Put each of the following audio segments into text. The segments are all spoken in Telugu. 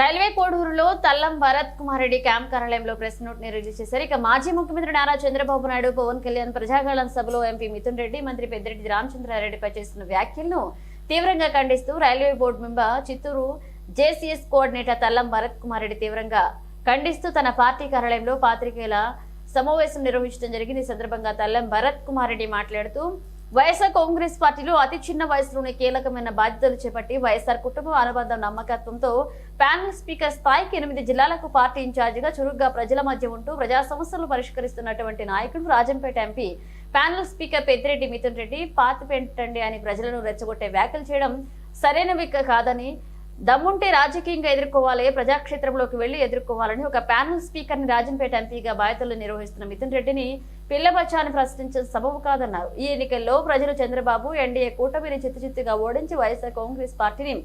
రైల్వే కోడూరులో తల్లం భరత్ కుమార్ రెడ్డి క్యాంప్ కార్యాలయంలో ప్రెస్ నోట్ని రిలీజ్ చేశారు. ఇక మాజీ ముఖ్యమంత్రి నారా చంద్రబాబు నాయుడు పవన్ కళ్యాణ్ ప్రజాగళం సభలో ఎంపీ మిథున్ రెడ్డి మంత్రి పెద్దిరెడ్డి రామచంద్రారెడ్డిపై చేస్తున్న వ్యాఖ్యలను తీవ్రంగా ఖండిస్తూ railway board member Chittoor JCS coordinator Tallam Bharat Kumar Reddy తీవ్రంగా ఖండిస్తూ తన పార్టీ కార్యాలయంలో పాత్రికేయుల సమావేశం నిర్వహించడం జరిగింది. ఈ సందర్భంగా తల్లం భరత్ కుమార్ రెడ్డి మాట్లాడుతూ వైఎస్ఆర్ కాంగ్రెస్ పార్టీలో అతి చిన్న వయసులోనే కీలకమైన బాధ్యతలు చేపట్టి వైఎస్ఆర్ కుటుంబ అనుబంధ నమ్మకత్వంతో ప్యానల్ స్పీకర్ స్థాయికి ఎనిమిది జిల్లాలకు పార్టీ ఇన్ఛార్జిగా చురుగ్గా ప్రజల మధ్య ఉంటూ ప్రజా సమస్యలు పరిష్కరిస్తున్నటువంటి నాయకుడు Rajampet MP. Panel speaker Peddireddy Mithun Reddy పాతి పెట్టండి అని ప్రజలను రెచ్చగొట్టే వ్యాఖ్యలు చేయడం సరైనవి కాదని దమ్ముంటే రాజకీయంగా ఎదుర్కోవాలి ప్రజాక్షేత్రంలోకి వెళ్ళి ఎదుర్కోవాలని ఒక ప్యానల్ స్పీకర్ని రాజంపేట ఎంపీగా బాధ్యతలు నిర్వహిస్తున్న మిథున్ రెడ్డిని పిల్లబచ్చాని ప్రశ్నించే సబబు కాదన్నారు. ఈ ఎన్నికల్లో ప్రజలు చంద్రబాబు ఎన్డీఏ కూటమిని చిత్తుచిత్తుగా ఓడించి వైఎస్ఆర్ కాంగ్రెస్ పార్టీని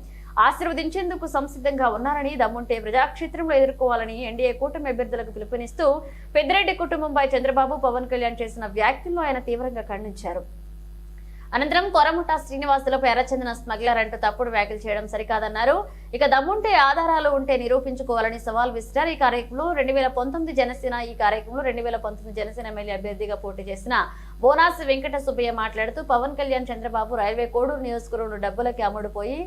ఆశీర్వదించేందుకు సంసిద్ధంగా ఉన్నారని దమ్ముంటే ప్రజాక్షేత్రంలో ఎదుర్కోవాలని ఎన్డీఏ కూటమి అభ్యర్థులకు పిలుపునిస్తూ పెద్దిరెడ్డి కుటుంబంపై చంద్రబాబు పవన్ కళ్యాణ్ చేసిన వ్యాఖ్యలను ఆయన తీవ్రంగా ఖండించారు. అనంతరం కొరముఠ శ్రీనివాసులపై ఎర్రచందన స్మగ్లర్ అంటూ తప్పుడు వ్యాఖ్యలు చేయడం సరికాదన్నారు. ఇక దమ్ముంటే ఆధారాలు ఉంటే నిరూపించుకోవాలని సవాల్ విసిరారు. ఈ కార్యక్రమంలో రెండు వేల పంతొమ్మిది జనసేన ఈ కార్యక్రమంలో రెండు వేల పంతొమ్మిది జనసేన ఎమ్మెల్యే అభ్యర్థిగా పోటీ చేసిన బోనాస్ వెంకట సుబ్బయ్య మాట్లాడుతూ పవన్ కళ్యాణ్ చంద్రబాబు రైల్వే కోడూరు నియోజకవర్గంలో డబ్బులకి అమ్ముడుపోయి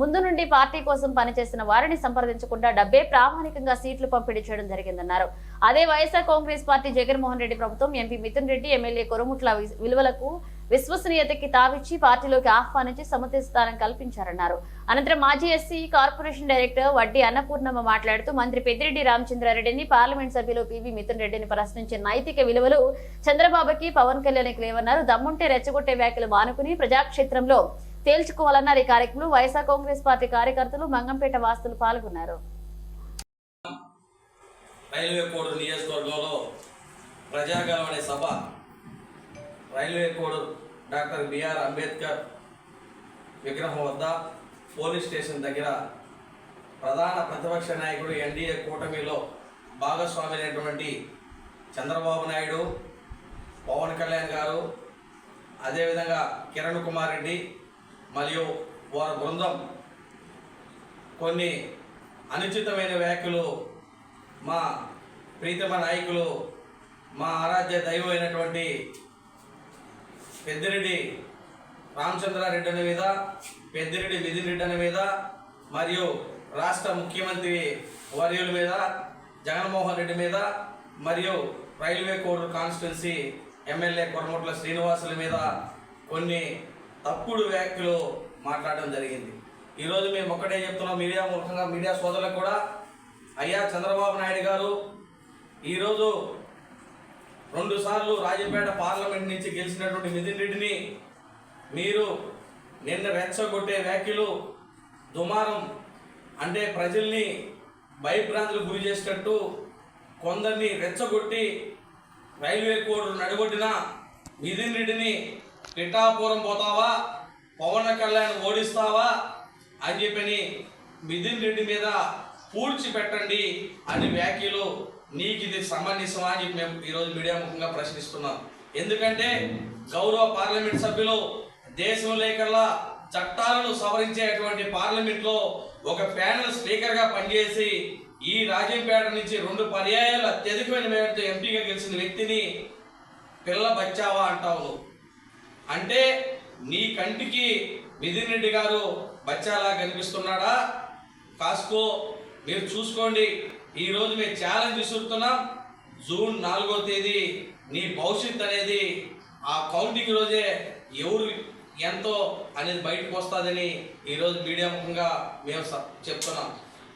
ముందు నుండి పార్టీ కోసం పనిచేసిన వారిని సంప్రదించకుండా డబ్బే ప్రామాణికంగా సీట్లు పంపిణీ చేయడం జరిగిందన్నారు. అదే YSR Congress party Jaganmohan Reddy ప్రభుత్వం ఎంపీ మిథున్ రెడ్డి ఎమ్మెల్యే కొరుముట్ల విలువలకు విశ్వసనీయతకి తావిచ్చి పార్టీలోకి ఆహ్వానించి సముచిత స్థానం కల్పించారన్నారు. అనంతరం మాజీ ఎస్సీ కార్పొరేషన్ డైరెక్టర్ వడ్డీ అన్నపూర్ణమ్మ మాట్లాడుతూ మంత్రి పెద్దిరెడ్డి రామచంద్రారెడ్డిని పార్లమెంట్ సభ్యులు పివి మిథున్ రెడ్డిని ప్రశ్నించిన నైతిక విలువలు చంద్రబాబుకి పవన్ కళ్యాణ్కి లేవన్నారు దమ్ముంటే రెచ్చగొట్టే వ్యాఖ్యలు మానుకుని ప్రజాక్షేత్రంలో తేల్చుకోవాలన్నారు. ఈ కార్యక్రమంలో వైఎస్ఆర్ కాంగ్రెస్ పార్టీ కార్యకర్తలు మంగంపేట వాస్తులు పాల్గొన్నారు. రైల్వే కోడ్ నియోజకవర్గంలో ప్రజాగలం అనే సభ railway code doctor BR Ambedkar విగ్రహం వద్ద పోలీస్ స్టేషన్ దగ్గర ప్రధాన ప్రతిపక్ష నాయకుడు ఎన్డీఏ కూటమిలో భాగస్వామి అయినటువంటి చంద్రబాబు నాయుడు పవన్ కళ్యాణ్ గారు అదేవిధంగా కిరణ్ కుమార్ రెడ్డి మరియు వారి బృందం కొన్ని అనుచితమైన వ్యాఖ్యలు మా ప్రీతమ నాయకులు మా ఆరాధ్య దైవం అయినటువంటి పెద్దిరెడ్డి రామచంద్రారెడ్డి అనే మీద పెద్దిరెడ్డి మిథున్ రెడ్డి అనే మీద మరియు రాష్ట్ర ముఖ్యమంత్రి వర్యుల మీద జగన్మోహన్ రెడ్డి మీద మరియు railway Kodur constituency MLA Korumutla శ్రీనివాసుల మీద కొన్ని తప్పుడు వ్యాఖ్యలు మాట్లాడడం జరిగింది. ఈరోజు మేము ఒక్కటే చెప్తున్నాం మీడియా మూలకంగా మీడియా సోదరులకు కూడా అయ్యా చంద్రబాబు నాయుడు గారు ఈరోజు రెండు సార్లు రాజపేట పార్లమెంట్ నుంచి గెలిచినటువంటి నితిన్ రెడ్డిని మీరు నిన్న రెచ్చగొట్టే వ్యాఖ్యలు దుమారం. అంటే ప్రజల్ని భయభ్రాంతులు గురి చేసేటట్టు కొందరిని రెచ్చగొట్టి రైల్వే కోడ్లు నడగొట్టిన నితిన్ రెడ్డిని పిఠాపురం పోతావా? పవన్ కళ్యాణ్ ఓడిస్తావా? అని చెప్పని నితిన్ రెడ్డి మీద పూడ్చి పెట్టండి అని వ్యాఖ్యలు నీకు ఇది సమంజసమా అని చెప్పి మేము ఈరోజు మీడియా ముఖంగా ప్రశ్నిస్తున్నాం. ఎందుకంటే గౌరవ పార్లమెంట్ సభ్యులు దేశం లేకల్లా చట్టాలను సవరించేటువంటి పార్లమెంట్లో ఒక ప్యానల్ స్పీకర్గా పనిచేసి ఈ రాజంపేట నుంచి రెండు పర్యాయాలు అత్యధికమైన మేరతో ఎంపీగా గెలిచిన వ్యక్తిని పిల్ల బచ్చావా అంటావు అంటే నీ కంటికి మిథున్ రెడ్డి గారు బచ్చాలా కనిపిస్తున్నాడా? కాస్కో మీరు చూసుకోండి. ఈరోజు మేము ఛాలెంజ్ విసురుతున్నాం జూన్ నాలుగో తేదీ నీ భవిష్యత్ అనేది ఆ కౌంటింగ్ రోజే ఎవరు ఎంతో అనేది బయటకు వస్తుందని ఈరోజు మీడియా ముఖంగా మేము చెప్తున్నాం.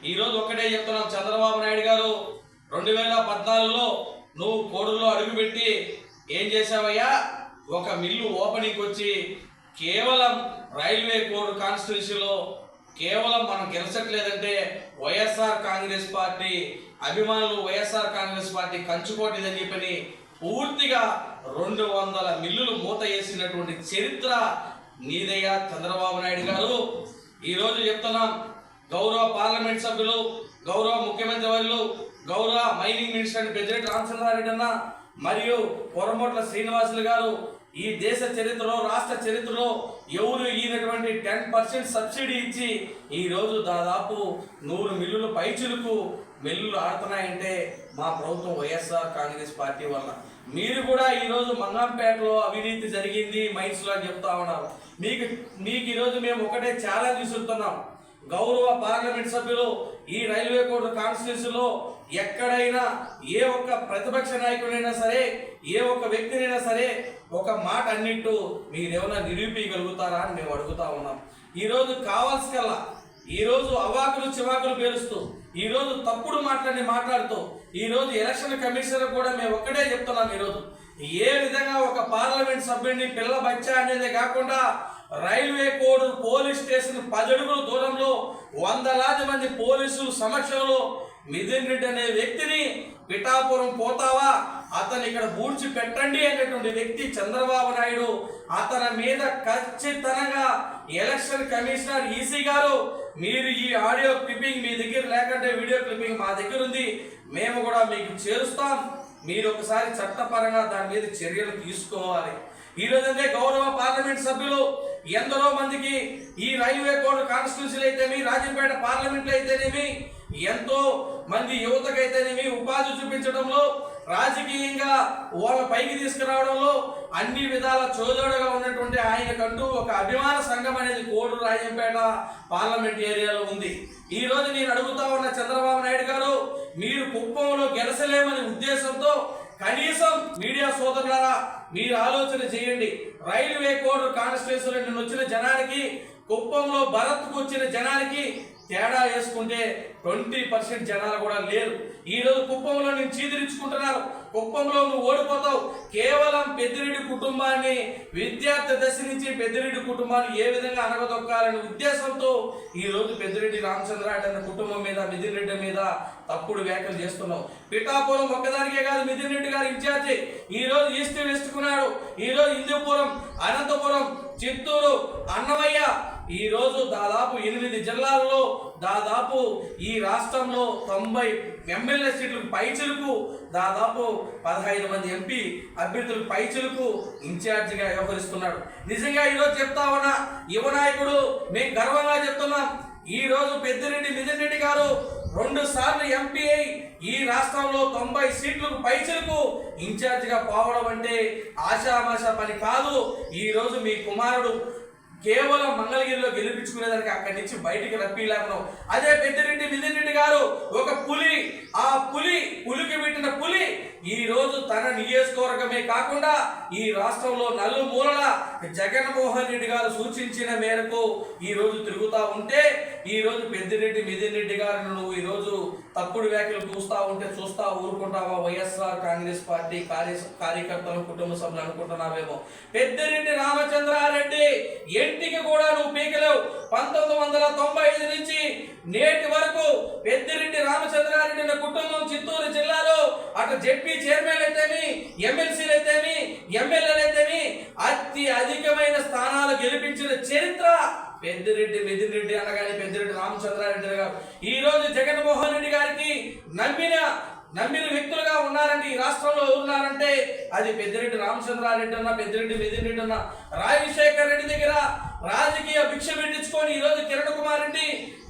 ఈరోజు ఒక్కటే చెప్తున్నాం. చంద్రబాబు నాయుడు గారు రెండు వేల పద్నాలుగులో నువ్వు కోడులో అడుగుపెట్టి ఏం చేసావయ్యా ఒక మిల్లు ఓపెనింగ్ వచ్చి కేవలం రైల్వే కోడ్ కాన్స్టిట్యూన్సీలో కేవలం మనం గెలిచట్లేదంటే వైఎస్ఆర్ కాంగ్రెస్ పార్టీ అభిమానులు వైఎస్ఆర్ కాంగ్రెస్ పార్టీ కంచుకోటిదని చెప్పని పూర్తిగా రెండు వందల మిల్లులు మూత వేసినటువంటి చరిత్ర నీదయ్యా చంద్రబాబు నాయుడు గారు. ఈరోజు చెప్తున్నాం గౌరవ పార్లమెంట్ సభ్యులు గౌరవ ముఖ్యమంత్రి వర్యులు గౌరవ మైనింగ్ మినిస్టర్ పెద్దిరెడ్డి రామచంద్రారెడ్డి అన్న మరియు పొరమొట్ల శ్రీనివాసులు గారు ఈ దేశ చరిత్రలో రాష్ట్ర చరిత్రలో ఎవరు ఈనటువంటి టెన్ పర్సెంట్ సబ్సిడీ ఇచ్చి ఈరోజు దాదాపు నూరు మిల్లులు పైచులకు మిల్లులు ఆడుతున్నాయంటే మా ప్రభుత్వం వైఎస్ఆర్ కాంగ్రెస్ పార్టీ వల్ల మీరు కూడా ఈరోజు మంగంపేటలో అవినీతి జరిగింది మైన్స్లో అని చెప్తా ఉన్నారు. మీకు మీకు ఈరోజు మేము ఒకటే ఛాలెంజ్ విసురుతున్నాం గౌరవ పార్లమెంట్ సభ్యులు ఈ రైల్వే కోర్టు కాన్స్టిట్యూన్సీలో ఎక్కడైనా ఏ ఒక్క ప్రతిపక్ష నాయకుడైనా సరే ఏ ఒక్క వ్యక్తినైనా సరే ఒక మాట అన్నిట్టు మీరేమైనా నిరూపించగలుగుతారా అని మేము అడుగుతా ఉన్నాం. ఈరోజు కావాల్సికల్లా ఈరోజు అవాకులు చివాకులు పేలుస్తూ ఈరోజు తప్పుడు మాటలని మాట్లాడుతూ ఈరోజు ఎలక్షన్ కమిషనర్ కూడా మేము ఒక్కటే చెప్తున్నాం ఈరోజు. ఏ విధంగా ఒక పార్లమెంట్ సభ్యుడిని పిల్ల బచ్చా అనేది కాకుండా రైల్వే కోడ్ పోలీస్ స్టేషన్ పదడుగుల దూరంలో వందలాది మంది పోలీసుల సమక్షంలో మిథున్ రెడ్డి అనే వ్యక్తిని పిఠాపురం పోతావా? అతను ఇక్కడ బూడ్చి పెట్టండి అనేటువంటి వ్యక్తి చంద్రబాబు నాయుడు. అతని మీద ఖచ్చితంగా ఎలక్షన్ కమిషనర్ ఈసీ గారు మీరు ఈ ఆడియో క్లిప్పింగ్ మీ దగ్గర లేకుంటే వీడియో క్లిప్పింగ్ మా దగ్గర ఉంది. మేము కూడా మీకు చేరుస్తాం. మీరు ఒకసారి చట్టపరంగా దాని మీద చర్యలు తీసుకోవాలి. ఈ రోజంటే గౌరవ పార్లమెంట్ సభ్యులు ఎందరో మందికి ఈ రైల్వే కోడ్ కాన్స్టిట్యూన్సీలు అయితేనేమి రాజంపేట పార్లమెంట్లు అయితేనేమి ఎంతో మంది యువతకైతేనేమి ఉపాధి చూపించడంలో రాజకీయంగా వాళ్ళ పైకి తీసుకురావడంలో అన్ని విధాల చోదోడుగా ఉన్నటువంటి ఆయనకంటూ ఒక అభిమాన సంఘం అనేది కోడు రాజంపేట పార్లమెంట్ ఏరియాలో ఉంది. ఈ రోజు నేను అడుగుతా ఉన్న చంద్రబాబు నాయుడు గారు మీరు కుప్పంలో గెలసలేమనే ఉద్దేశంతో కనీసం మీడియా సోదరులారా మీరు ఆలోచన చేయండి. రైల్వే కోడ్ కాన్స్టిట్యూన్సీలో నుండి వచ్చిన జనానికి కుప్పంలో భరత్కు వచ్చిన జనానికి తేడా వేసుకుంటే ట్వంటీ పర్సెంట్ జనాలు కూడా లేరు. ఈ రోజు కుప్పంలో నేను చీదిరించుకుంటున్నారు. కుప్పంలో నువ్వు ఓడిపోతావు. కేవలం పెద్దిరెడ్డి కుటుంబాన్ని విద్యార్థి దశ నుంచి పెద్దిరెడ్డి కుటుంబాన్ని ఏ విధంగా అనగదొక్కాలనే ఉద్దేశంతో ఈరోజు పెద్దిరెడ్డి రామచంద్రారెడ్డి అనే కుటుంబం మీద మిథున్ రెడ్డి మీద తప్పుడు వ్యాఖ్యలు చేస్తున్నావు. పిఠాపురం ఒక్కదానికే కాదు మిథున్ రెడ్డి గారు ఇన్ఛార్జి. ఈ రోజు ఈస్ట్ వేసుకున్నాడు ఈరోజు హిందూపురం అనంతపురం చిత్తూరు అన్నమయ్య ఈరోజు దాదాపు ఎనిమిది జిల్లాల్లో దాదాపు ఈ రాష్ట్రంలో తొంభై ఎమ్మెల్యే సీట్లకు పైచులకు దాదాపు పదహైదు మంది ఎంపీ అభ్యర్థులకు పైచులకు ఇన్ఛార్జిగా వ్యవహరిస్తున్నాడు. నిజంగా ఈరోజు చెప్తా ఉన్నా యువ నాయకుడు మేము గర్వంగా చెప్తున్నాం. ఈరోజు పెద్దిరెడ్డి మిథున్ రెడ్డి గారు రెండు సార్లు ఎంపీ అయి ఈ రాష్ట్రంలో తొంభై సీట్లకు పైచలకు ఇన్ఛార్జిగా పోవడం అంటే ఆశామాషా పని కాదు. ఈరోజు మీ కుమారుడు కేవలం మంగళగిరిలో గెలిపించుకునేదానికి అక్కడి నుంచి బయటికి రప్పిలేకను అదే పెద్దిరెడ్డి మిథున్ రెడ్డి గారు ఒక పులి ఆ పులి పులికి పెట్టిన పులి ఈ రోజు తన నియోజకవర్గమే కాకుండా ఈ రాష్ట్రంలో నలుమూలల జగన్మోహన్ రెడ్డి గారు సూచించిన మేరకు ఈ రోజు ఉంటే ఈ రోజు పెద్దిరెడ్డి మిథున్ రెడ్డి గారిని నువ్వు ఈ రోజు తప్పుడు వ్యాఖ్యలు చూస్తా ఉంటే చూస్తా ఊరుకుంటావా వైఎస్ఆర్ కాంగ్రెస్ పార్టీ కార్య కార్యకర్తలు కుటుంబ సభ్యులు అనుకుంటున్నావేమో. పెద్దిరెడ్డి రామచంద్రారెడ్డి ఇంటికి కూడా నువ్వు పీకలేవు. పంతొమ్మిది వందల తొంభై ఐదు నుంచి నేటి వరకు పెద్దిరెడ్డి రామచంద్రారెడ్డి కుటుంబం చిత్తూరు జిల్లాలో అటు జెడ్పీ చైర్మన్ అయితేమి ఎమ్మెల్సీలు అయితేమి ఎమ్మెల్యేలు అతి అధికమైన స్థానాలు గెలిపించిన చరిత్ర. పెద్దిరెడ్డి మిథున్ రెడ్డి అనగానే పెద్దిరెడ్డి రామచంద్రారెడ్డి గారు. ఈ రోజు జగన్మోహన్ రెడ్డి గారికి నమ్మిన నమ్మిన వ్యక్తులుగా ఉన్నారంటే ఈ రాష్ట్రంలో ఉన్నారంటే అది పెద్దిరెడ్డి రామచంద్రారెడ్డి అన్న పెద్దిరెడ్డి మిథున్ అన్న రాజశేఖర్ రెడ్డి దగ్గర రాజకీయ భిక్ష పెట్టించుకొని ఈ రోజు కిరణ్ కుమార్ రెడ్డి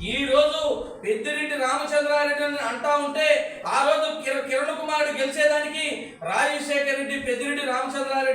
ఈ రోజు పెద్దిరెడ్డి రామచంద్రారెడ్డి అని అంటా ఉంటే ఆ రోజు కిరణ్ కుమార్ గెలిచేదానికి రాజశేఖర్ రెడ్డి పెద్దిరెడ్డి రామచంద్రారెడ్డి